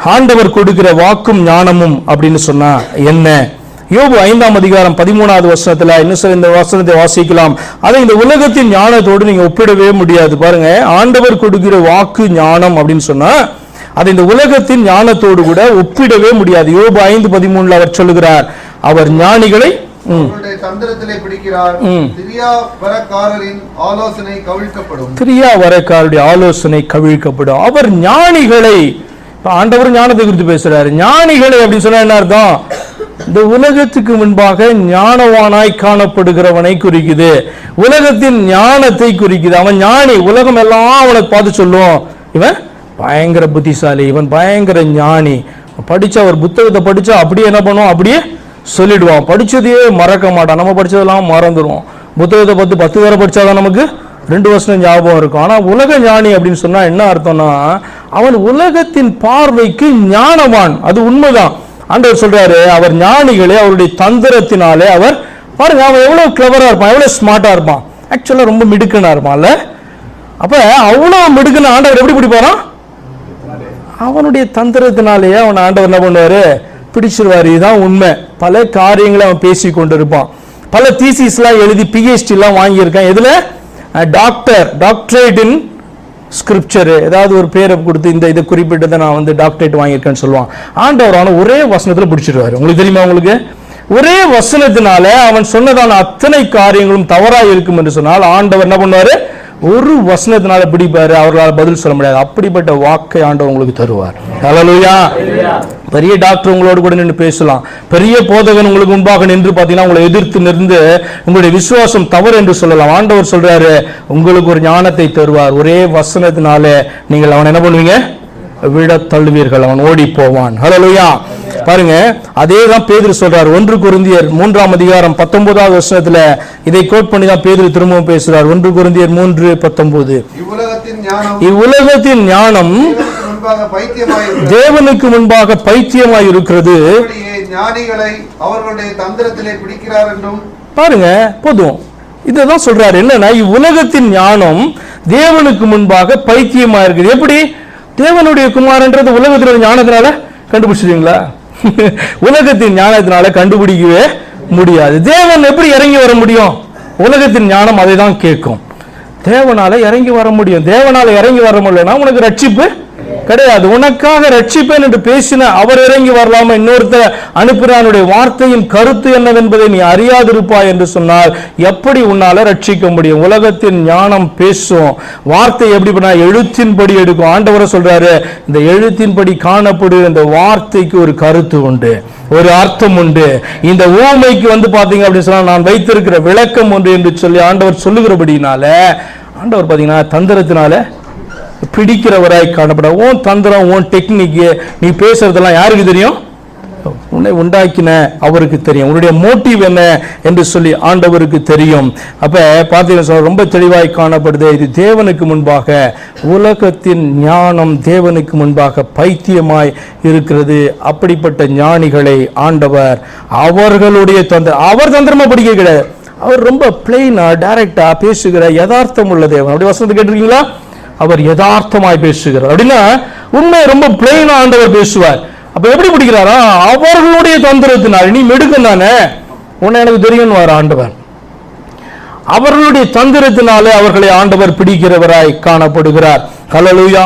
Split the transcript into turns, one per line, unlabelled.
ஆண்டவர் கொடுக்கிற வாக்கும் ஞானமும் அப்படின்னு சொன்னா என்ன? யோபு ஐந்தாம் அதிகாரம் பதிமூணாவது வசனத்துல இன்னும் சில இந்த வசனத்தை வாசிக்கலாம். அதை இந்த உலகத்தின் ஞானத்தோடு நீங்க ஒப்பிடவே முடியாது. பாருங்க ஆண்டவர் கொடுக்கிற வாக்கு ஞானம் அப்படின்னு சொன்னா அதை இந்த உலகத்தின் ஞானத்தோடு கூட ஒப்பிடவே முடியாது. யோபு ஐந்து பதிமூணுல அவர் சொல்லுகிறார் அவர் ஞானிகளை
தந்திரத்திலே பிடிக்கிறார். ஆலோசனை கவிழ்க்கப்படும்.
ஆலோசனை கவிழ்க்கப்படும். அவர் ஞானிகளை இப்போ ஆண்டவர் ஞானத்தை குறித்து பேசுறாரு. ஞானிகளை அப்படின்னு சொன்னால் என்ன அர்த்தம்? இந்த உலகத்துக்கு முன்பாக ஞானவானாய் காணப்படுகிறவனை குறிக்குது. உலகத்தின் ஞானத்தை குறிக்குது. அவன் ஞானி. உலகம் எல்லாம் அவனை பார்த்து சொல்லுவோம் இவன் பயங்கர புத்திசாலி. இவன் பயங்கர ஞானி. படிச்ச ஒரு புத்தகத்தை படிச்சா அப்படியே என்ன பண்ணுவான்? அப்படியே சொல்லிடுவான். படிச்சதையே மறக்க மாட்டான். நம்ம படிச்சதெல்லாம் மறந்துடுவோம். புத்தகத்தை பத்து பத்து பேரை படிச்சாதான் நமக்கு ரெண்டு வருஷம் ஞாபகம் இருக்கும். ஆனால் உலக ஞானி அப்படின்னு சொன்னால் என்ன அர்த்தம்னா அவன் உலகத்தின் பார்வைக்கு ஞானவான். அது உண்மைதான். ஆண்டவர் சொல்றாரு அவர் ஞானிகளே அவருடைய தந்திரத்தினாலே அவர் பாருங்க அவன் எவ்வளோ கிளவராக இருப்பான் எவ்வளோ ஸ்மார்ட்டாக இருப்பான். ஆக்சுவலாக ரொம்ப மிடுக்கனா இருப்பான்ல அப்போ அவ்வளோ மிடுக்குன்னு ஆண்டவர் எப்படி பிடிப்பாரான் அவனுடைய தந்திரத்தினாலேயே அவன் ஆண்டவர் என்ன பண்ணுவார்? பிடிச்சிருவாரு. இதுதான் உண்மை. பல காரியங்களை அவன் பேசி கொண்டு இருப்பான் பல தீசிஸ்லாம் எழுதி பிஹெச்டிலாம் வாங்கியிருக்கான். எதில்? டாக்டர் டாக்டரேட் இன் ஸ்கிரிப்சரு ஏதாவது ஒரு பேரை கொடுத்து இந்த இதை குறிப்பிட்டதை நான் வந்து டாக்டரேட் வாங்கியிருக்கேன்னு சொல்லுவான். ஆண்டவர் அவனை ஒரே வசனத்தில் பிடிச்சிருவாரு உங்களுக்கு தெரியுமா உங்களுக்கு? ஒரே வசனத்தினால அவன் சொன்னதான அத்தனை காரியங்களும் தவறாக இருக்கும் என்று சொன்னால் ஆண்டவர் என்ன பண்ணுவாரு? ஒரு வசனத்தினால பிடிப்பாரு. அவர்களால் பதில் சொல்ல முடியாது. அப்படிப்பட்ட வாக்கை ஆண்டவர் உங்களுக்கு தருவார். ஹalleluya பெரிய டாக்டர் உங்களோடு கூட நின்று பேசலாம். பெரிய போதகன் உங்களுக்கு முன்பாக நின்று பார்த்தீங்கன்னா உங்களை எதிர்த்து நின்று உங்களுடைய விசுவாசம் தவறு என்று சொல்லலாம். ஆண்டவர் சொல்றாரு உங்களுக்கு ஒரு ஞானத்தை தருவார். ஒரே வசனத்தினால நீங்கள் அவனை என்ன பண்ணுவீங்க? விட தள்ளுவீர்கள். அவன் ஓடி போவான் ஹalleluya பாருங்க அதே தான் பேதுரு சொல்றார். ஒன்று குருந்தியர் மூன்றாம் அதிகாரம் பத்தொன்பதாவது வருஷத்துல இதை கோட் பண்ணி தான் பேதுரு திரும்பவும் பேசுறார். ஒன்று குருந்தியர் மூன்று பத்தொன்பது.
இவ்வுலகத்தின் ஞானம் தேவனுக்கு முன்பாக
பைத்தியமாய் இருக்கிறது
அப்படியே ஞானிகளை அவர்களுடைய தந்திரத்திலே பிடிக்கிறார் என்றும்
பாருங்க போதும். இதுதான் சொல்றாரு. என்னன்னா இவ்வுலகத்தின் ஞானம் தேவனுக்கு முன்பாக பைத்தியமா இருக்குது எப்படி? தேவனுடைய குமாரன்றது உலகத்தினுடைய ஞானத்தினால கண்டுபிடிச்சிட்டீங்களா? உலகத்தின் ஞானத்தினால கண்டுபிடிக்கவே முடியாது. தேவன் எப்படி இறங்கி வர முடியும்? உலகத்தின் ஞானம் அதை தான் கேட்கும். தேவனால இறங்கி வர முடியும். தேவனால இறங்கி வர முடியலன்னா உனக்கு ரட்சிப்பு கிடையாது. உனக்காக ரட்சிப்பேன் என்று பேசின அவர் இறங்கி வரலாமா? இன்னொருத்தர் அனுப்பினானுடைய வார்த்தையின் கருத்து என்னவென்பதை நீ அறியாதிருப்பாய் என்று சொன்னால் எப்படி உன்னால ரட்சிக்க முடியும்? உலகத்தின் ஞானம் பேசும். வார்த்தை எப்படி பண்ணா எழுத்தின்படி எடுக்கும். ஆண்டவரை சொல்றாரு இந்த எழுத்தின்படி காணப்படுகிற இந்த வார்த்தைக்கு ஒரு கருத்து உண்டு. ஒரு அர்த்தம் உண்டு. இந்த ஊமைக்கு வந்து பாத்தீங்க அப்படின்னு சொன்னா நான் வைத்திருக்கிற விளக்கம் ஒன்று என்று சொல்லி ஆண்டவர் சொல்லுகிறபடினால ஆண்டவர் பாத்தீங்கன்னா தந்திரத்தினால பிடிக்கிறவராய் காணப்பட ஓன் தந்திரம் உன் டெக்னிக்கு நீ பேசுறதெல்லாம் யாருக்கு தெரியும்? உன்னை உண்டாக்கின அவருக்கு தெரியும். உன்னுடைய மோட்டிவ் என்ன என்று சொல்லி ஆண்டவருக்கு தெரியும். அப்ப பார்த்தீங்கன்னா சொல்ல ரொம்ப தெளிவாய் காணப்படுது. இது தேவனுக்கு முன்பாக உலகத்தின் ஞானம் தேவனுக்கு முன்பாக பைத்தியமாய் இருக்கிறது. அப்படிப்பட்ட ஞானிகளை ஆண்டவர் அவர்களுடைய தந்திரம் அவர் தந்திரமா படிக்க கிடையாது. அவர் ரொம்ப பிளெயினா டைரக்டா பேசுகிற யதார்த்தம் உள்ள தேவன். அப்படி வசனத்தை கேட்டிருக்கீங்களா? அவர் யதார்த்தமாய் பேசுகிறார். அப்படின்னா உண்மை ரொம்ப பிளெயின் ஆண்டவர் பேசுவார். அப்ப எப்படி பிடிக்கிறாரா? அவர்களுடைய தந்திரத்தினால். நீ மெடுக்கும் தானே? உன்னை எனக்கு தெரியும்னு வர ஆண்டவர். அவர்களுடைய தந்திரத்தினாலே அவர்களை ஆண்டவர் பிடிக்கிறவராய் காணப்படுகிறார். கலலுயா